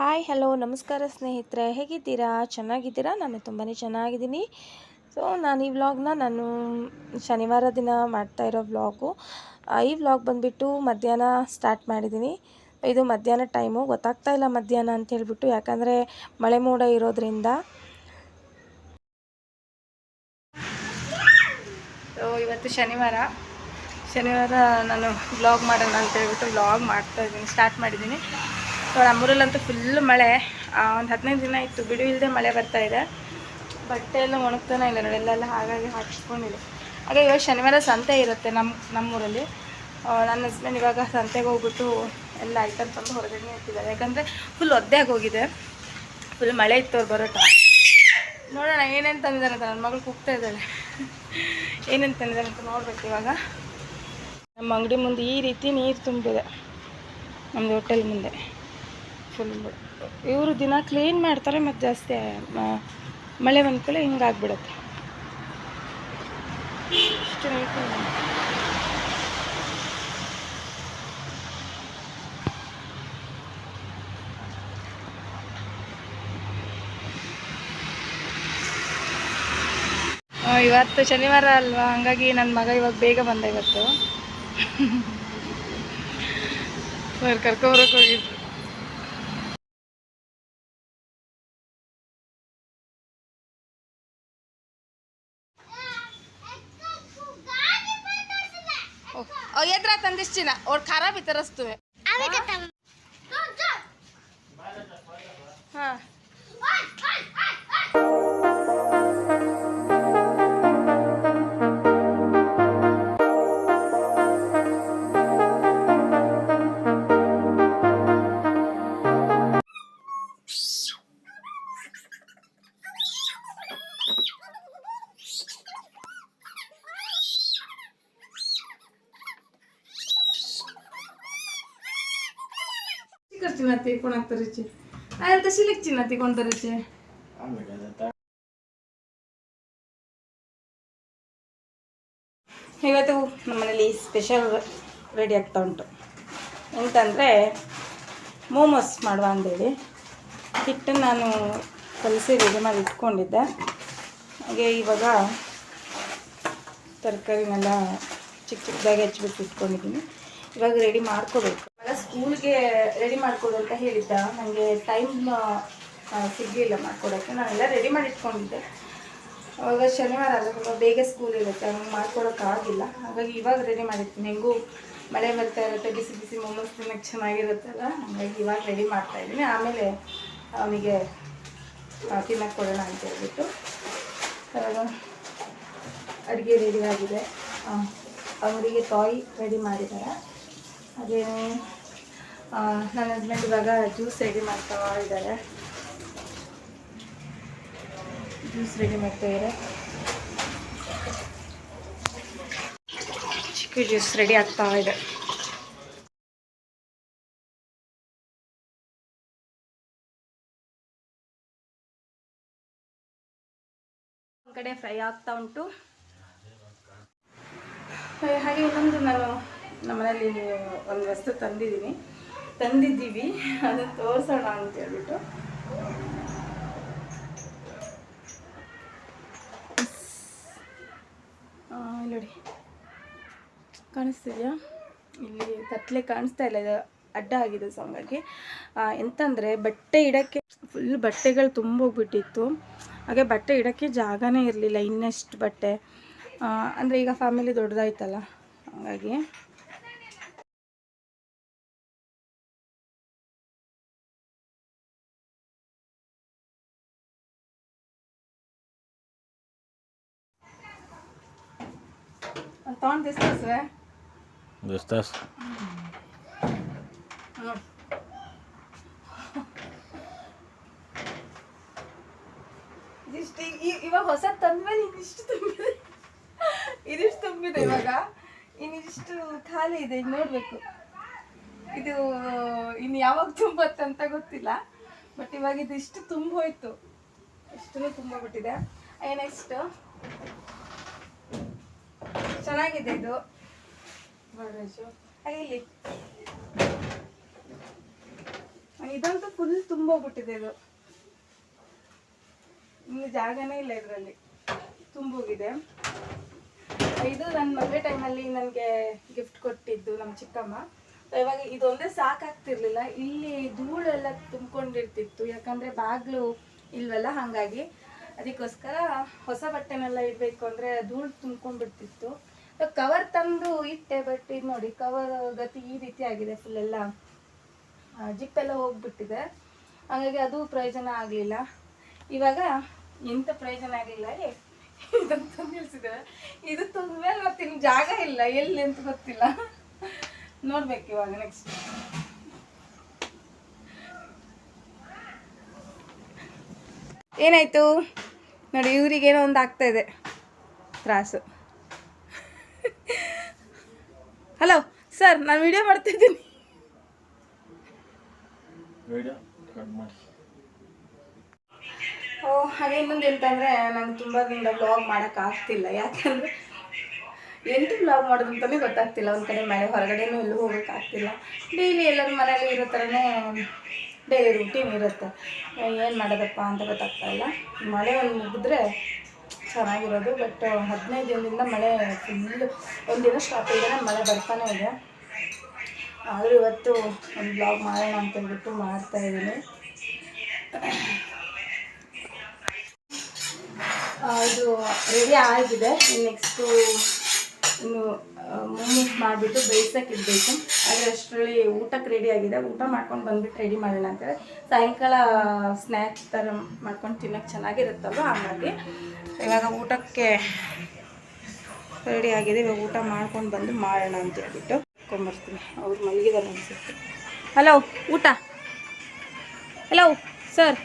Hi hello ನಮಸ್ಕಾರ ಸ್ನೇಹಿತರೆ. ಹೇಗಿದ್ದೀರಾ? ಚೆನ್ನಾಗಿದ್ದೀರಾ? ನಾನು ತುಂಬಾ ಚೆನ್ನಾಗಿದ್ದೀನಿ. ಸೊ ನಾನು ಈ ವ್ಲಾಗ್ನ ನಾನು ಶನಿವಾರ ದಿನ ಮಾಡ್ತಾ ಇರೋ ವ್ಲಾಗು. ಈ ವ್ಲಾಗ್ ಬಂದುಬಿಟ್ಟು ಮಧ್ಯಾಹ್ನ ಸ್ಟಾರ್ಟ್ ಮಾಡಿದ್ದೀನಿ. ಇದು ಮಧ್ಯಾಹ್ನ ಟೈಮು ಗೊತ್ತಾಗ್ತಾ ಇಲ್ಲ ಮಧ್ಯಾಹ್ನ ಅಂತ ಹೇಳಿಬಿಟ್ಟು, ಯಾಕಂದರೆ ಮಳೆ ಮೋಡ ಇರೋದ್ರಿಂದ. ಸೊ ಇವತ್ತು ಶನಿವಾರ. ಶನಿವಾರ ನಾನು ವ್ಲಾಗ್ ಮಾಡೋಣ ಅಂತ ಹೇಳ್ಬಿಟ್ಟು ವ್ಲಾಗ್ ಮಾಡ್ತಾ ಇದ್ದೀನಿ ಸ್ಟಾರ್ಟ್ ಮಾಡಿದ್ದೀನಿ. ನಮ್ಮೂರಲ್ಲಂತೂ ಫುಲ್ ಮಳೆ. ಒಂದು ಹದಿನೈದು ದಿನ ಇತ್ತು, ಬಿಡು ಇಲ್ಲದೆ ಮಳೆ ಬರ್ತಾ ಇದೆ. ಬಟ್ಟೆ ಎಲ್ಲ ಒಣಗ್ತಾನೆ ಇಲ್ಲ ನೋಡಿ ಎಲ್ಲೆಲ್ಲ ಹಾಗಾಗಿ ಹಾಕಿಸ್ಕೊಂಡಿದೆ. ಹಾಗೆ ಇವಾಗ ಶನಿವಾರ ಸಂತೆ ಇರುತ್ತೆ ನಮ್ಮ ನಮ್ಮೂರಲ್ಲಿ. ನನ್ನ ಹಸ್ಬೆಂಡ್ ಇವಾಗ ಸಂತೆಗೆ ಹೋಗ್ಬಿಟ್ಟು ಎಲ್ಲ ಐಟಮ್ ತಂದು ಹೊರಗಡೆ ಇಟ್ಟಿದ್ದಾರೆ. ಯಾಕಂದರೆ ಫುಲ್ ಒದ್ದೆ ಆಗೋಗಿದೆ. ಫುಲ್ ಮಳೆ ಇತ್ತು, ಅವ್ರು ಬರೋಟ ನೋಡೋಣ, ಏನೇನು ತಂದಿದ್ದಾರೆ ಅಂತ. ನನ್ನ ಮಗಳು ಕೂಗ್ತಾ ಇದ್ದಾಳೆ. ಏನೇನು ತಂದಿದ್ದಾರೆ ಅಂತ ನೋಡ್ಬೇಕು ಇವಾಗ. ನಮ್ಮ ಅಂಗಡಿ ಮುಂದೆ ಈ ರೀತಿ ನೀರು ತುಂಬಿದೆ. ನಮ್ಮದು ಹೋಟೆಲ್ ಮುಂದೆ. ಫುಲ್ ಇವರು ದಿನ ಕ್ಲೀನ್ ಮಾಡ್ತಾರೆ ಮತ್ತು ಜಾಸ್ತಿ ಮಳೆ ಕೂಡ ಹಿಂಗಾಗ್ಬಿಡುತ್ತೆ ಇಷ್ಟು ಇವತ್ತು ಶನಿವಾರ ಅಲ್ವಾ? ಹಂಗಾಗಿ ನನ್ನ ಮಗ ಇವಾಗ ಬೇಗ ಬಂದ ಇವತ್ತು. ಅವ್ರು ಕರ್ಕೊಬರಕ್ಕೆ ಹೋಗಿದ್ರು. ಎದ್ರ ತಂದಿಸ್ಚಿನ ಅವ್ರು ಖರಾಬ್ ತರಿಸ್ತುವೆ ಹಾಂ ಚಿನ್ನ ತೆಕ್ಕೊಂಡು ಹಾಕ್ತಾರಿಚೆ ಅದಂತ ಚಿನ್ನ ತೆಕ್ಕೊಂತಾರಿಚೆ ಇವತ್ತು ನಮ್ಮನೇಲಿ ಸ್ಪೆಷಲ್ ರೆಡಿ ಆಗ್ತಾ ಉಂಟು. ಎಂತಂದರೆ ಮೋಮೋಸ್ ಮಾಡುವ ಅಂತೇಳಿ ಹಿಟ್ಟನ್ನು ನಾನು ಕಲಸಿ ರೆಡಿ ಮಾಡಿ ಇಟ್ಕೊಂಡಿದ್ದೆ. ಹಾಗೆ ಇವಾಗ ತರಕಾರಿನೆಲ್ಲ ಚಿಕ್ಕ ಚಿಕ್ಕದಾಗಿ ಹಚ್ಬಿಟ್ಟು ಇಟ್ಕೊಂಡಿದ್ದೀನಿ. ಇವಾಗ ರೆಡಿ ಮಾಡ್ಕೋಬೇಕು. ಸ್ಕೂಲ್ಗೆ ರೆಡಿ ಮಾಡ್ಕೊಡು ಅಂತ ಹೇಳಿದ್ದ. ನನಗೆ ಟೈಮ್ ಸಿಗಲಿಲ್ಲ ಮಾಡ್ಕೊಡೋಕ್ಕೆ. ನಾನೆಲ್ಲ ರೆಡಿ ಮಾಡಿ ಇಟ್ಕೊಂಡಿದ್ದೆ. ಅವಾಗ ಶನಿವಾರ ಅಲ್ಲ ಸ್ವಲ್ಪ ಬೇಗ ಸ್ಕೂಲ್ ಇರುತ್ತೆ. ಹಂಗೆ ಮಾಡ್ಕೊಡೋಕ್ಕಾಗಿಲ್ಲ ಹಾಗಾಗಿ ಇವಾಗ ರೆಡಿ ಮಾಡಿರ್ತೀನಿ ಹೆಂಗೂ ಮಳೆ ಬರ್ತಾ ಇರುತ್ತೆ, ಬಿಸಿ ಬಿಸಿ ಮೊಮೋಸ್ ತಿನ್ನಕ್ಕೆ ಚೆನ್ನಾಗಿರುತ್ತಲ್ಲ? ಹಾಗಾಗಿ ಇವಾಗ ರೆಡಿ ಮಾಡ್ತಾ ಇದ್ದೀನಿ. ಆಮೇಲೆ ಅವನಿಗೆ ತಿನ್ನಕ್ಕೆ ಕೊಡೋಣ ಅಂತ ಹೇಳ್ಬಿಟ್ಟು. ಅಡುಗೆ ರೆಡಿ ಆಗಿದೆ. ಅವರಿಗೆ ಟಾಯ್ ರೆಡಿ ಮಾಡಿದ್ದಾರೆ. ಹಾಗೇ ನನ್ನ ಹಸ್ಬೆಂಡ್ ಇವಾಗ ಜ್ಯೂಸ್ ರೆಡಿ ಮಾಡ್ತಾ ಇದ್ದಾರೆ. ಜ್ಯೂಸ್ ರೆಡಿ ಮಾಡ್ತಾ ಇದ್ದಾರೆ. ಚಿಕ್ಕ ಜ್ಯೂಸ್ ರೆಡಿ ಆಗ್ತಾ ಇದೆ. ಕಡೆ ಫ್ರೈ ಆಗ್ತಾ ಉಂಟು. ಹಾಗೆ ಇನ್ನೊಂದು ನಾನು ನಮ್ಮನೇಲಿ ಒಂದು ವಸ್ತು ತಂದಿದ್ದೀನಿ. ತಂದಿದ್ದೀವಿ. ಅದನ್ನು ತೋರಿಸೋಣ ಅಂತ ಹೇಳ್ಬಿಟ್ಟು. ನೋಡಿ. ಕಾಣಿಸ್ತಿದೆಯಾ? ಇಲ್ಲಿ ತತ್ತಲೆ ಕಾಣಿಸ್ತಾ ಇಲ್ಲ. ಇದು ಅಡ್ಡ ಆಗಿದೆ ಸೊ ಹಂಗಾಗಿ ಎಂತಂದರೆ ಬಟ್ಟೆ ಇಡೋಕ್ಕೆ ಫುಲ್ ಬಟ್ಟೆಗಳು ತುಂಬೋಗ್ಬಿಟ್ಟಿತ್ತು. ಹಾಗೆ ಬಟ್ಟೆ ಇಡೋಕ್ಕೆ ಜಾಗನೇ ಇರಲಿಲ್ಲ, ಇನ್ನೆಷ್ಟು ಬಟ್ಟೆ. ಅಂದರೆ ಈಗ ಫ್ಯಾಮಿಲಿ ದೊಡ್ಡದಾಯ್ತಲ್ಲ, ಹಾಗಾಗಿ. ತೊಗೊಂಡು ದಿಸ್ತಾರೆ Estás? ಇದಿಷ್ಟು ಇವಾಗ ಹೊಸ ತಂದ್ಮೇಲೆ ಇದಿಷ್ಟು ತುಂಬಿದೆ ಇದಿಷ್ಟು ತುಂಬಿದೆ ಇವಾಗ ಇನ್ನಿಷ್ಟು ಖಾಲಿ ಇದೆ ಈಗ ನೋಡ್ಬೇಕು ಇದು ಇನ್ನು ಯಾವಾಗ ತುಂಬತ್ತೆ ಅಂತ ಗೊತ್ತಿಲ್ಲ ಬಟ್ ಇವಾಗ ಇದು ಇಷ್ಟು ತುಂಬ ಹೋಯ್ತು ಇಷ್ಟು ತುಂಬೋಗ್ಬಿಟ್ಟಿದೆ ನೆಕ್ಸ್ಟ್ ಚೆನ್ನಾಗಿದೆ ಇದು. ಇಲ್ಲಿ. ಇದಂತೂ ಫುಲ್ ತುಂಬೋಗ್ಬಿಟ್ಟಿದೆ ಇದು. ಇನ್ನು ಜಾಗನೇ ಇಲ್ಲ ಇದರಲ್ಲಿ. ತುಂಬೋಗಿದೆ. ಇದು ನನ್ನ ಮದುವೆ ಟೈಮಲ್ಲಿ ನನಗೆ ಗಿಫ್ಟ್ ಕೊಟ್ಟಿದ್ದು ನಮ್ಮ ಚಿಕ್ಕಮ್ಮ. ಇವಾಗ ಇದೊಂದೇ ಸಾಕಾಗ್ತಿರ್ಲಿಲ್ಲ. ಇಲ್ಲಿ ಧೂಳೆಲ್ಲ ತುಂಬ್ಕೊಂಡಿರ್ತಿತ್ತು. ಯಾಕಂದರೆ ಬಾಗ್ಲು ಇಲ್ವಲ್ಲ, ಹಾಗಾಗಿ. ಅದಕ್ಕೋಸ್ಕರ ಹೊಸ ಬಟ್ಟೆನೆಲ್ಲ ಇಡಬೇಕು ಅಂದರೆ ಧೂಳು ತುಂಬ್ಕೊಂಡ್ಬಿಡ್ತಿತ್ತು. ಕವರ್ ತಂದು ಇಟ್ಟೆ ಬಟ್ ಇದು ನೋಡಿ ಕವರ್ ಗತಿ ಈ ರೀತಿ ಆಗಿದೆ ಫುಲ್ ಎಲ್ಲ. ಜಿಪ್ಪೆಲ್ಲ ಹೋಗ್ಬಿಟ್ಟಿದೆ. ಹಾಗಾಗಿ ಅದು ಪ್ರಯೋಜನ ಆಗಲಿಲ್ಲ. ಇವಾಗ ಎಂಥ ಪ್ರಯೋಜನ ಆಗಲಿಲ್ಲ ಇದಂತ ನಿಲ್ಸಿದ್ದಾರೆ ಇದು ತಂದ್ಮೇಲೆ ಮತ್ತೆ ಇನ್ನು ಜಾಗ ಇಲ್ಲ. ಎಲ್ಲಿ ಅಂತ ಗೊತ್ತಿಲ್ಲ. ನೋಡ್ಬೇಕು ಇವಾಗ ನೆಕ್ಸ್ಟ್ ಏನಾಯ್ತು? ನೋಡಿ, ಇವರಿಗೇನೋ ಒಂದು ಆಗ್ತಾ ಇದೆ. ತ್ರಾಸು. ಹಲೋ ಸರ್ ನಾನು ವಿಡಿಯೋ ಮಾಡ್ತಿದ್ದೀನಿ ಓ ಹಾಗೆ ಇನ್ನೊಂದು ಎಂತಂದರೆ ನಂಗೆ ತುಂಬ ದಿನದ ಬ್ಲಾಗ್ ಮಾಡೋಕೆ ಆಗ್ತಿಲ್ಲ. ಯಾಕಂದರೆ ಎಂಟು ಬ್ಲಾಗ್ ಮಾಡೋದು ಅಂತಲೇ ಗೊತ್ತಾಗ್ತಿಲ್ಲ. ಒಂದು ಕಡೆ ಮನೆ ಹೊರಗಡೆನೂ ಎಲ್ಲೂ ಹೋಗೋಕ್ಕಾಗ್ತಿಲ್ಲ ಆಗ್ತಿಲ್ಲ. ಡೈಲಿ ಎಲ್ಲರ ಮನೇಲಿ ಇರೋ ಥರನೇ ಡೈಲಿ ರೂಟೀನ್ ಇರುತ್ತೆ. ಏನು ಮಾಡೋದಪ್ಪ ಅಂತ ಗೊತ್ತಾಗ್ತಾ ಇಲ್ಲ. ಮಳೆ ಒಂದು ಮುಗಿದ್ರೆ ಚೆನ್ನಾಗಿರೋದು ಬಟ್ ಹದಿನೈದು ದಿನದಿಂದ ಮಳೆ ಫುಲ್ ಒಂದಿನ ಸ್ಟಾಪ್ ಇದ್ದಾನೆ ಮಳೆ ಬರ್ತಾನೆ ಇದೆ. ಆದರೂ ಇವತ್ತು ಒಂದು ಬ್ಲಾಗ್ ಮಾಡೋಣ ಅಂತ ಹೇಳ್ಬಿಟ್ಟು ಮಾಡ್ತಾ ಇದ್ದೀನಿ. ಆ, ಇದು ರೆಡಿ ಆಗಿದೆ. ನೆಕ್ಸ್ಟು ಇನ್ನು ಮೂಮೆಂಟ್ ಮಾಡಿಬಿಟ್ಟು ಬೇಯಿಸೋಕೆ ಇಡಬೇಕು. ಆದರೆ ಅಷ್ಟರಲ್ಲಿ ಊಟಕ್ಕೆ ರೆಡಿ ಆಗಿದೆ. ಊಟ ಮಾಡ್ಕೊಂಡು ಬಂದುಬಿಟ್ಟು ರೆಡಿ ಮಾಡೋಣ ಅಂತೇಳಿ ಸಾಯಂಕಾಲ ಸ್ನ್ಯಾಕ್ಸ್ ಥರ ಮಾಡ್ಕೊಂಡು ತಿನ್ನೋಕೆ ಚೆನ್ನಾಗಿರುತ್ತಲ್ವ? ಹಾಗಾಗಿ ಇವಾಗ ಊಟಕ್ಕೆ ರೆಡಿ ಆಗಿದೆ. ಇವಾಗ ಊಟ ಮಾಡ್ಕೊಂಡು ಬಂದು ಮಾಡೋಣ ಅಂತ ಹೇಳ್ಬಿಟ್ಟು ಕೊಂಬರ್ತೀನಿ ಅವ್ರು ಮಲಗಿದಾರೆ ಅನ್ಸುತ್ತೆ. ಹಲೋ ಊಟ? ಹಲೋ ಸರ್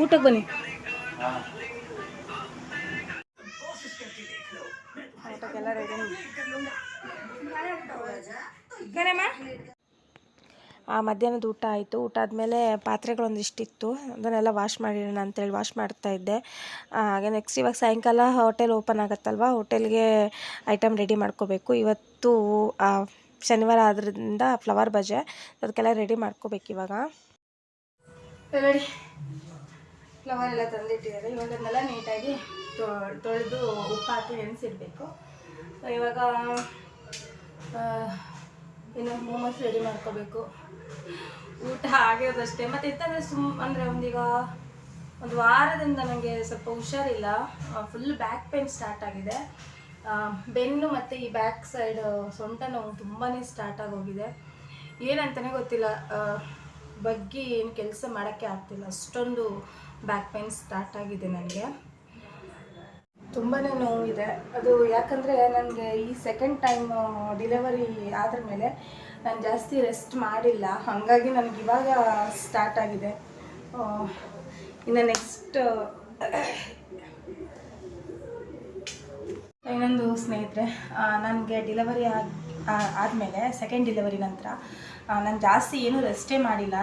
ಊಟಕ್ಕೆ ಬನ್ನಿ. ರೆಡಿ ಕರೆಮ್ಮ ಆ ಮಧ್ಯಾಹ್ನದ ಊಟ ಆಯಿತು. ಊಟ ಆದಮೇಲೆ ಪಾತ್ರೆಗಳೊಂದಿಷ್ಟಿತ್ತು ಅದನ್ನೆಲ್ಲ ವಾಶ್ ಮಾಡಿರೋಣ ಅಂತೇಳಿ ವಾಶ್ ಮಾಡ್ತಾ ಇದ್ದೆ. ಹಾಗೆ ನೆಕ್ಸ್ಟ್ ಇವಾಗ ಸಾಯಂಕಾಲ ಹೋಟೆಲ್ ಓಪನ್ ಆಗುತ್ತಲ್ವ? ಹೋಟೆಲ್ಗೆ ಐಟಮ್ ರೆಡಿ ಮಾಡ್ಕೋಬೇಕು. ಇವತ್ತು ಶನಿವಾರ ಆದ್ರಿಂದ ಫ್ಲವರ್ ಬಜೆ ಅದಕ್ಕೆಲ್ಲ ರೆಡಿ ಮಾಡ್ಕೋಬೇಕು ಇವಾಗ. ನೋಡಿ. ಫ್ಲವರ್ ಎಲ್ಲ ತಂದಿಟ್ಟಿದ್ದಾರೆ. ಇವಾಗ ಅದನ್ನೆಲ್ಲ ನೀಟಾಗಿ ತೊಳೆದು ಉಪ್ಪು ಹಾಕಿ ನೆನೆಸಿಡ್ಬೇಕು. ಇವಾಗ ಇನ್ನು ಮೋಮೋಸ್ ರೆಡಿ ಮಾಡ್ಕೋಬೇಕು. ಊಟ ಆಗಿರೋದಷ್ಟೇ ಮತ್ತು ಇತ್ತಂದರೆ ಸುಮ್, ಅಂದರೆ ಒಂದೀಗ ಒಂದು ವಾರದಿಂದ ನನಗೆ ಸ್ವಲ್ಪ ಹುಷಾರಿಲ್ಲ. ಫುಲ್ ಬ್ಯಾಕ್ ಪೇನ್ ಸ್ಟಾರ್ಟ್ ಆಗಿದೆ. ಬೆನ್ನು ಮತ್ತು ಈ ಬ್ಯಾಕ್ ಸೈಡ್ ಸೊಂಟ ನೋವು ತುಂಬಾ ಸ್ಟಾರ್ಟ್ ಆಗೋಗಿದೆ. ಏನಂತಲೇ ಗೊತ್ತಿಲ್ಲ. ಬಗ್ಗಿ ಏನು ಕೆಲಸ ಮಾಡೋಕ್ಕೆ ಆಗ್ತಿಲ್ಲ. ಅಷ್ಟೊಂದು ಬ್ಯಾಕ್ ಪೇನ್ ಸ್ಟಾರ್ಟ್ ಆಗಿದೆ ನನಗೆ ತುಂಬಾ ನೋವಿದೆ. ಅದು ಯಾಕಂದರೆ ನನಗೆ ಈ ಸೆಕೆಂಡ್ ಟೈಮ್ ಡಿಲೆವರಿ ಆದ ಮೇಲೆ ನಾನು ಜಾಸ್ತಿ ರೆಸ್ಟ್ ಮಾಡಿಲ್ಲ. ಹಾಗಾಗಿ ನನಗೆ ಇವಾಗ ಸ್ಟಾರ್ಟ್ ಆಗಿದೆ. ಇನ್ನು ನೆಕ್ಸ್ಟ್ ಇನ್ನೊಂದು ಸ್ನೇಹಿತರೆ ನನಗೆ ಡಿಲೆವರಿ ಆಗಿ ಆದಮೇಲೆ ಸೆಕೆಂಡ್ ಡಿಲೆವರಿ ನಂತರ ನಾನು ಜಾಸ್ತಿ ಏನೂ ರೆಸ್ಟೇ ಮಾಡಿಲ್ಲ.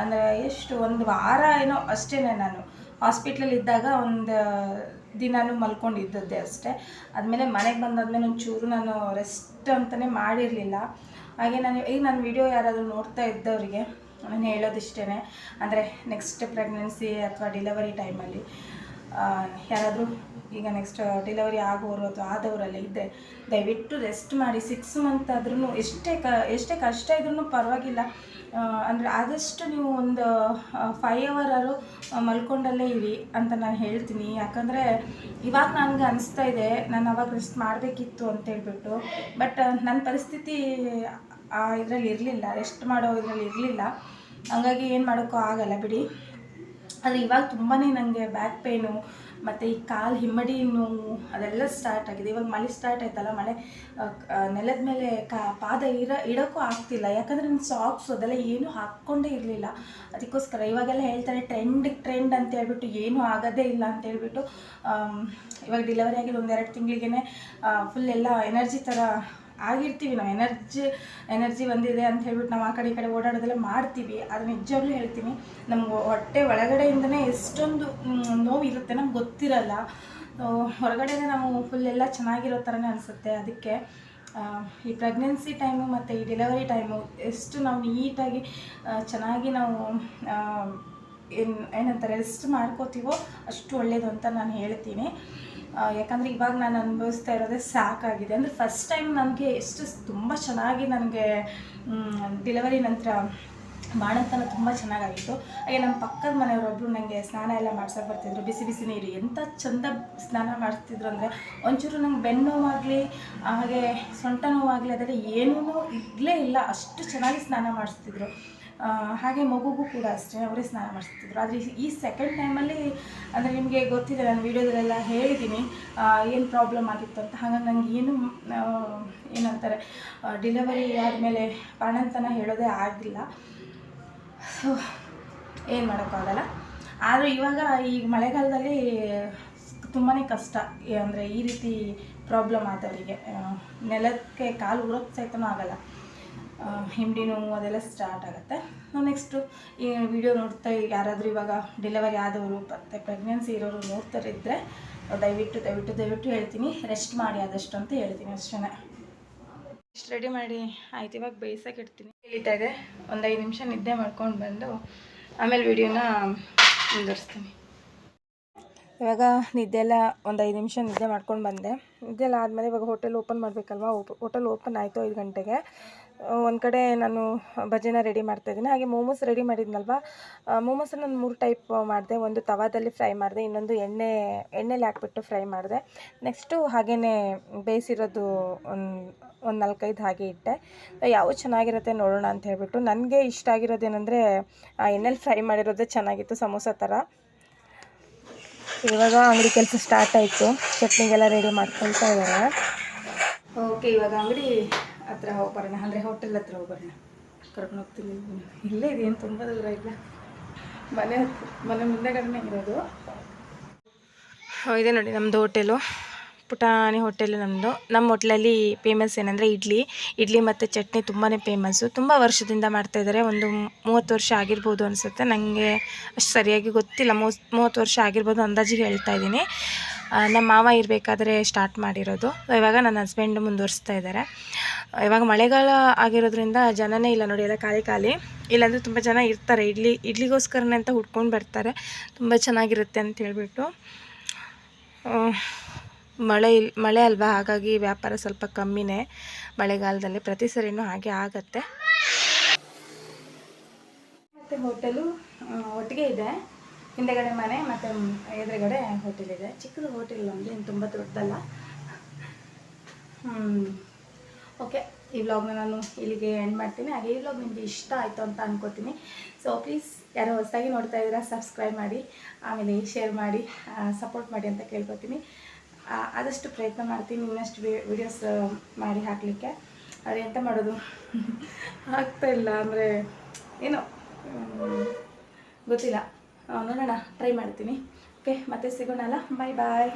ಅಂದರೆ ಎಷ್ಟು, ಒಂದು ವಾರ ಏನೋ ಅಷ್ಟೇ ನಾನು. ಹಾಸ್ಪಿಟ್ಲಲ್ಲಿ ಇದ್ದಾಗ ಒಂದು ದಿನಾನು ಮಲ್ಕೊಂಡಿದ್ದದ್ದೇ ಅಷ್ಟೇ. ಆದಮೇಲೆ ಮನೆಗೆ ಬಂದಾದ್ಮೇಲೆ ಒಂಚೂರು ನಾನು ರೆಸ್ಟ್ ಅಂತಲೇ ಮಾಡಿರಲಿಲ್ಲ. ಹಾಗೆ ನಾನು ಈಗ ನಾನು ವಿಡಿಯೋ ಯಾರಾದರೂ ನೋಡ್ತಾ ಇದ್ದವರಿಗೆ, ನಾನು ಹೇಳೋದಿಷ್ಟೇ ಅಂದರೆ ನೆಕ್ಸ್ಟ್ ಪ್ರೆಗ್ನೆನ್ಸಿ ಅಥವಾ ಡಿಲೆವರಿ ಟೈಮಲ್ಲಿ ಯಾರಾದರೂ ಈಗ ನೆಕ್ಸ್ಟ್ ಡೆಲಿವರಿ ಆಗೋರು ಅಥವಾ ಆದವರೆಲ್ಲ ಇದ್ದರೆ ದಯವಿಟ್ಟು ರೆಸ್ಟ್ ಮಾಡಿ. ಸಿಕ್ಸ್ ಮಂತ್ ಆದ್ರೂ ಎಷ್ಟೇ ಕ, ಎಷ್ಟೇ ಕಷ್ಟ ಇದ್ರೂ ಪರವಾಗಿಲ್ಲ. ಅಂದರೆ ಆದಷ್ಟು ನೀವು ಒಂದು ಫೈವ್ ಅವರಾರು ಮಲ್ಕೊಂಡಲ್ಲೇ ಇರಿ ಅಂತ ನಾನು ಹೇಳ್ತೀನಿ. ಯಾಕಂದರೆ ಇವಾಗ ನನಗೆ ಅನಿಸ್ತಾ ಇದೆ, ನಾನು ಅವಾಗ ರೆಸ್ಟ್ ಮಾಡಬೇಕಿತ್ತು ಅಂತ ಹೇಳ್ಬಿಟ್ಟು. ಬಟ್ ನನ್ನ ಪರಿಸ್ಥಿತಿ ಇದರಲ್ಲಿ ಇರಲಿಲ್ಲ. ರೆಸ್ಟ್ ಮಾಡೋ ಇದರಲ್ಲಿ ಇರಲಿಲ್ಲ. ಹಂಗಾಗಿ ಏನು ಮಾಡೋಕ್ಕೂ ಆಗಲ್ಲ ಬಿಡಿ. ಆದರೆ ಇವಾಗ ತುಂಬಾ ನನಗೆ ಬ್ಯಾಕ್ ಪೇನು ಮತ್ತು ಈ ಕಾಲು ಹಿಮ್ಮಡಿ ನೋವು, ಅದೆಲ್ಲ ಸ್ಟಾರ್ಟ್ ಆಗಿದೆ. ಇವಾಗ ಮಳೆ ಸ್ಟಾರ್ಟ್ ಆಯ್ತಲ್ಲ, ಮಳೆ ನೆಲದ ಮೇಲೆ ಕಾ, ಪಾದ ಇರ, ಇಡೋಕ್ಕೂ ಆಗ್ತಿಲ್ಲ. ಯಾಕಂದರೆ ನನ್ನ ಸಾಕ್ಸ್ ಅದೆಲ್ಲ ಏನೂ ಹಾಕ್ಕೊಂಡೇ ಇರಲಿಲ್ಲ. ಅದಕ್ಕೋಸ್ಕರ ಇವಾಗೆಲ್ಲ ಹೇಳ್ತಾರೆ ಟ್ರೆಂಡ್ ಟ್ರೆಂಡ್ ಅಂತ ಹೇಳ್ಬಿಟ್ಟು ಏನೂ ಆಗೋದೇ ಇಲ್ಲ ಅಂತ ಹೇಳ್ಬಿಟ್ಟು ಇವಾಗ ಡಿಲೆವರಿ ಆಗಿದ್ದು ಒಂದೆರಡು ತಿಂಗಳಿಗೆ ಫುಲ್ ಎಲ್ಲ ಎನರ್ಜಿ ಥರ ಆಗಿರ್ತೀವಿ, ನಾವು ಎನರ್ಜಿ ಎನರ್ಜಿ ಬಂದಿದೆ ಅಂತ ಹೇಳ್ಬಿಟ್ಟು ನಾವು ಆ ಕಡೆ ಈ ಕಡೆ ಓಡಾಡೋದೆಲ್ಲ ಮಾಡ್ತೀವಿ. ಅದು ನಿಜವಾಗ್ಲೂ ಹೇಳ್ತೀನಿ, ನಮ್ಗೆ ಹೊಟ್ಟೆ ಒಳಗಡೆಯಿಂದನೇ ಎಷ್ಟೊಂದು ನೋವು ಇರುತ್ತೆ, ನಮ್ಗೆ ಗೊತ್ತಿರಲ್ಲ. ಹೊರಗಡೆ ನಾವು ಫುಲ್ ಎಲ್ಲ ಚೆನ್ನಾಗಿರೋ ಥರನೇ ಅನಿಸುತ್ತೆ. ಅದಕ್ಕೆ ಈ ಪ್ರೆಗ್ನೆನ್ಸಿ ಟೈಮು ಮತ್ತು ಈ ಡೆಲಿವರಿ ಟೈಮು ಎಷ್ಟು ನಾವು ನೀಟಾಗಿ ಚೆನ್ನಾಗಿ ನಾವು ಏನು, ಏನಂತಾರೆ ರೆಸ್ಟ್ ಮಾಡ್ಕೋತೀವೋ ಅಷ್ಟು ಒಳ್ಳೆಯದು ಅಂತ ನಾನು ಹೇಳ್ತೀನಿ. ಯಾಕಂದರೆ ಇವಾಗ ನಾನು ಅನುಭವಿಸ್ತಾ ಇರೋದೇ ಸಾಕಾಗಿದೆ. ಅಂದರೆ ಫಸ್ಟ್ ಟೈಮ್ ನನಗೆ ಎಷ್ಟು ತುಂಬ ಚೆನ್ನಾಗಿ ನನಗೆ ಡೆಲಿವರಿ ನಂತರ ಬಾಣಂತನ ತುಂಬ ಚೆನ್ನಾಗಾಗಿತ್ತು. ಹಾಗೆ ನಮ್ಮ ಪಕ್ಕದ ಮನೆಯವರೊಬ್ಬರು ನನಗೆ ಸ್ನಾನ ಎಲ್ಲ ಮಾಡ್ಸೋಕೆ ಬರ್ತಿದ್ರು. ಬಿಸಿ ಬಿಸಿ ನೀರು ಎಂಥ ಚಂದ ಸ್ನಾನ ಮಾಡಿಸ್ತಿದ್ರು ಅಂದರೆ ಒಂಚೂರು ನಂಗೆ ಬೆನ್ನು ನೋವಾಗಲಿ, ಹಾಗೆ ಸೊಂಟ ನೋವಾಗಲಿ, ಅದೆಲ್ಲ ಏನೂ ಇರಲೇ ಇಲ್ಲ. ಅಷ್ಟು ಚೆನ್ನಾಗಿ ಸ್ನಾನ ಮಾಡಿಸ್ತಿದ್ರು. ಹಾಗೆ ಮಗುಗೂ ಕೂಡ ಅಷ್ಟೇ, ಅವರೇ ಸ್ನಾನ ಮಾಡಿಸ್ತಿದ್ರು ಆದರೆ ಈ ಸೆಕೆಂಡ್ ಟೈಮಲ್ಲಿ ಅಂದರೆ ನಿಮಗೆ ಗೊತ್ತಿದೆ ನಾನು ವೀಡಿಯೋದಲ್ಲೆಲ್ಲ ಹೇಳಿದ್ದೀನಿ ಏನು ಪ್ರಾಬ್ಲಮ್ ಆಗಿತ್ತು ಅಂತ. ಹಾಗಾಗಿ ನಂಗೆ ಏನು ಏನಂತಾರೆ ಡಿಲವರಿ ಆದಮೇಲೆ ಬಾಣಂತನ ಹೇಳೋದೇ ಆಗಿಲ್ಲ. ಸೊ ಏನು ಮಾಡೋಕ್ಕಾಗಲ್ಲ. ಆದರೂ ಇವಾಗ ಈಗ ಮಳೆಗಾಲದಲ್ಲಿ ತುಂಬಾ ಕಷ್ಟ, ಅಂದರೆ ಈ ರೀತಿ ಪ್ರಾಬ್ಲಮ್ ಆದವರಿಗೆ. ನೆಲಕ್ಕೆ ಕಾಲು ಉರೋಕ್ಕೆ ಸಹಿತನೂ ಆಗಲ್ಲ. ಹಿಂಡಿ ನೋವು ಅದೆಲ್ಲ ಸ್ಟಾರ್ಟ್ ಆಗುತ್ತೆ. ನೆಕ್ಸ್ಟು ಈ ವಿಡಿಯೋ ನೋಡ್ತಾ ಯಾರಾದರೂ ಇವಾಗ ಡೆಲಿವರಿ ಆದವರು ಮತ್ತು ಪ್ರೆಗ್ನೆನ್ಸಿ ಇರೋರು ನೋಡ್ತಾರಿದ್ದರೆ ದಯವಿಟ್ಟು ದಯವಿಟ್ಟು ದಯವಿಟ್ಟು ಹೇಳ್ತೀನಿ. ರೆಸ್ಟ್ ಮಾಡಿ ಆದಷ್ಟು ಅಂತ ಹೇಳ್ತೀನಿ ಅಷ್ಟೇ ಇಷ್ಟು ರೆಡಿ ಮಾಡಿ ಆಯ್ತು, ಇವಾಗ ಬೇಯಿಸೋಕೆ ಇಡ್ತೀನಿ. ಹೇಳ್ತಾ ಇದೆ ಒಂದು ಐದು ನಿಮಿಷ ನಿದ್ದೆ ಮಾಡ್ಕೊಂಡು ಬಂದು ಆಮೇಲೆ ವಿಡಿಯೋನ ಮುಂದುವರಿಸ್ತೀನಿ. ಇವಾಗ ನಿದ್ದೆ ಎಲ್ಲ ಒಂದು ಐದು ನಿಮಿಷ ನಿದ್ದೆ ಮಾಡ್ಕೊಂಡು ಬಂದೆ. ನಿದ್ದೆಲ್ಲ ಆದಮೇಲೆ ಇವಾಗ ಹೋಟೆಲ್ ಓಪನ್ ಮಾಡಬೇಕಲ್ವಾ? ಓಪ ಹೋಟೆಲ್ ಓಪನ್ ಆಯಿತು ಐದು ಗಂಟೆಗೆ. ಒಂದು ಕಡೆ ನಾನು ಭಜನ ರೆಡಿ ಮಾಡ್ತಾ ಇದ್ದೀನಿ. ಹಾಗೆ ಮೋಮೋಸ್ ರೆಡಿ ಮಾಡಿದ್ನಲ್ವ? ಮೋಮೋಸ್ ನಾನು ಮೂರು ಟೈಪ್ ಮಾಡಿದೆ. ಒಂದು ತವಾದಲ್ಲಿ ಫ್ರೈ ಮಾಡಿದೆ, ಇನ್ನೊಂದು ಎಣ್ಣೆ, ಎಣ್ಣೆಲಿ ಹಾಕ್ಬಿಟ್ಟು ಫ್ರೈ ಮಾಡಿದೆ. ನೆಕ್ಸ್ಟು ಹಾಗೇ ಬೇಯಿಸಿರೋದು ಒಂದು ಒಂದು ನಾಲ್ಕೈದು ಹಾಗೆ ಇಟ್ಟೆ. ಯಾವ ಚೆನ್ನಾಗಿರುತ್ತೆ ನೋಡೋಣ ಅಂತ ಹೇಳ್ಬಿಟ್ಟು. ನನಗೆ ಇಷ್ಟ ಆಗಿರೋದೇನೆಂದರೆ ಎಣ್ಣೆಲಿ ಫ್ರೈ ಮಾಡಿರೋದೇ ಚೆನ್ನಾಗಿತ್ತು, ಸಮೋಸ ಥರ ಇವಾಗ ಅಂಗಡಿ ಕೆಲಸ ಸ್ಟಾರ್ಟ್ ಆಯಿತು. ಚಟ್ನಿಗೆಲ್ಲ ರೆಡಿ ಮಾಡ್ಕೊಳ್ತಾ ಇದ್ದಾರೆ. ಓಕೆ ಇವಾಗ ಅಂಗಡಿ ಹತ್ರ ಹೋಗಿ ಬರೋಣ. ಅಂದರೆ ಹೋಟೆಲ್ ಹತ್ರ ಹೋಗಿ ಬರೋಣ. ಕರ್ಕೊಂಡು ಹೋಗ್ತೀನಿ. ಇಲ್ಲೇ ಇದೆ, ಏನು ತುಂಬ ದೂರ ಇಲ್ಲ. ಮನೆ ಹತ್ರ ಮನೆ ಮುಂದೆಗಡೆನೇ ಇರೋದು. ಇದೆ ನೋಡಿ ನಮ್ಮದು ಹೋಟೆಲು ಪುಟಾಣಿ ಹೋಟೆಲ್ ನಮ್ಮದು ನಮ್ಮ ಹೋಟ್ಲಲ್ಲಿ ಫೇಮಸ್ ಏನಂದರೆ ಇಡ್ಲಿ. ಇಡ್ಲಿ ಮತ್ತು ಚಟ್ನಿ ತುಂಬಾ ಫೇಮಸ್ಸು ತುಂಬ ವರ್ಷದಿಂದ ಮಾಡ್ತಾಯಿದ್ದಾರೆ ಒಂದು ಮೂವತ್ತು ವರ್ಷ ಆಗಿರ್ಬೋದು ಅನಿಸುತ್ತೆ. ನನಗೆ ಅಷ್ಟು ಸರಿಯಾಗಿ ಗೊತ್ತಿಲ್ಲ. ಮೂವತ್ತು ಮೂವತ್ತು ವರ್ಷ ಆಗಿರ್ಬೋದು ಅಂದಾಜಿಗೆ ಹೇಳ್ತಾ ಇದ್ದೀನಿ. ನಮ್ಮ ಮಾವ ಇರಬೇಕಾದ್ರೆ ಸ್ಟಾರ್ಟ್ ಮಾಡಿರೋದು. ಇವಾಗ ನನ್ನ ಹಸ್ಬೆಂಡ್ ಮುಂದುವರಿಸ್ತಾ ಇದ್ದಾರೆ ಇವಾಗ ಮಳೆಗಾಲ ಆಗಿರೋದ್ರಿಂದ ಜನನೇ ಇಲ್ಲ ನೋಡಿ, ಎಲ್ಲ ಖಾಲಿ ಖಾಲಿ. ಇಲ್ಲಾಂದರೆ ತುಂಬ ಜನ ಇರ್ತಾರೆ. ಇಡ್ಲಿ, ಇಡ್ಲಿಗೋಸ್ಕರನೇ ಅಂತ ಹುಡ್ಕೊಂಡು ಬರ್ತಾರೆ. ತುಂಬ ಚೆನ್ನಾಗಿರುತ್ತೆ ಅಂತ ಹೇಳ್ಬಿಟ್ಟು. ಮಳೆ ಇಲ್, ಮಳೆ ಅಲ್ವಾ? ಹಾಗಾಗಿ ವ್ಯಾಪಾರ ಸ್ವಲ್ಪ ಕಮ್ಮಿನೇ ಮಳೆಗಾಲದಲ್ಲಿ. ಪ್ರತಿ ಸರಿನೂ ಹಾಗೆ ಆಗತ್ತೆ. ಮತ್ತೆ ಹೋಟೆಲು ಒಟ್ಟಿಗೆ ಇದೆ. ಹಿಂದೆಗಡೆ ಮನೆ, ಮತ್ತು ಎದುರುಗಡೆ ಹೋಟೆಲ್ ಇದೆ. ಚಿಕ್ಕದು ಹೋಟೆಲ್ ಒಂದು ಏನು ತುಂಬ ದೊಡ್ಡದಲ್ಲ. ಓಕೆ, ಈ ವ್ಲಾಗ್ನ ನಾನು ಇಲ್ಲಿಗೆ ಎಂಡ್ ಮಾಡ್ತೀನಿ. ಹಾಗೆ ಈ ವ್ಲಾಗ್ ನಿಮಗೆ ಇಷ್ಟ ಆಯಿತು ಅಂತ ಅನ್ಕೋತೀನಿ. ಸೊ ಪ್ಲೀಸ್ ಯಾರೋ ಹೊಸದಾಗಿ ನೋಡ್ತಾ ಇದ್ದೀರಾ ಸಬ್ಸ್ಕ್ರೈಬ್ ಮಾಡಿ, ಆಮೇಲೆ ಶೇರ್ ಮಾಡಿ ಸಪೋರ್ಟ್ ಮಾಡಿ ಅಂತ ಕೇಳ್ಕೊತೀನಿ. ಆದಷ್ಟು ಪ್ರಯತ್ನ ಮಾಡ್ತೀನಿ. ಇನ್ನಷ್ಟು ವಿಡಿಯೋಸ್ ಮಾಡಿ ಹಾಕಲಿಕ್ಕೆ. ಅದು ಎಂತ ಮಾಡೋದು? ಆಗ್ತಾ ಇಲ್ಲ ಅಂದರೆ ಏನೋ ಗೊತ್ತಿಲ್ಲ. ನೋಡೋಣ ಟ್ರೈ ಮಾಡ್ತೀನಿ. ಓಕೆ ಮತ್ತೆ ಸಿಗೋಣ ಅಲ್ಲ ಬಾಯ್ ಬಾಯ್